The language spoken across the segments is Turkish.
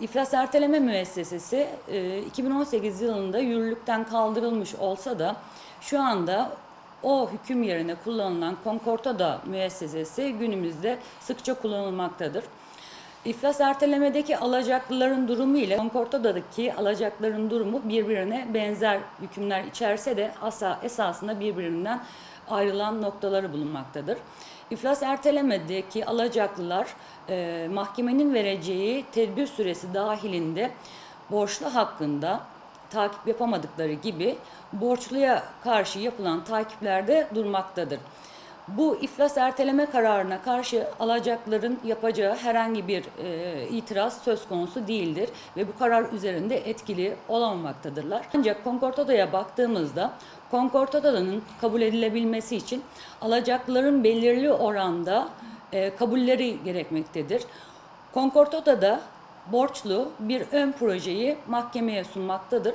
İflas Erteleme Müessesesi e, 2018 yılında yürürlükten kaldırılmış olsa da şu anda o hüküm yerine kullanılan Concordato müessesesi günümüzde sıkça kullanılmaktadır. İflas ertelemedeki alacaklıların durumu ile Concordato'daki alacakların durumu birbirine benzer hükümler içerse de asa, esasında birbirinden ayrılan noktaları bulunmaktadır. İflas ertelemedeki alacaklılar e, mahkemenin vereceği tedbir süresi dahilinde borçlu hakkında takip yapamadıkları gibi borçluya karşı yapılan takiplerde durmaktadır. Bu iflas erteleme kararına karşı alacakların yapacağı herhangi bir e, itiraz söz konusu değildir ve bu karar üzerinde etkili olamaktadırlar. Ancak Concordato'ya baktığımızda Concordato'nun kabul edilebilmesi için alacakların belirli oranda e, kabulleri gerekmektedir. Concordato'da borçlu bir ön projeyi mahkemeye sunmaktadır.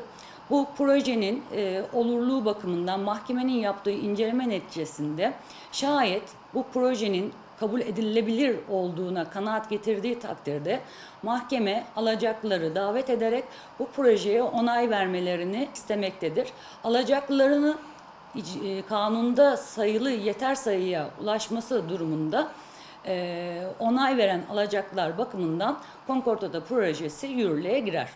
Bu projenin e, olurluğu bakımından mahkemenin yaptığı inceleme neticesinde şayet bu projenin kabul edilebilir olduğuna kanaat getirdiği takdirde mahkeme alacaklıları davet ederek bu projeye onay vermelerini istemektedir. Alacaklılarını e, kanunda sayılı yeter sayıya ulaşması durumunda e, onay veren alacaklar bakımından Concordato projesi yürürlüğe girer.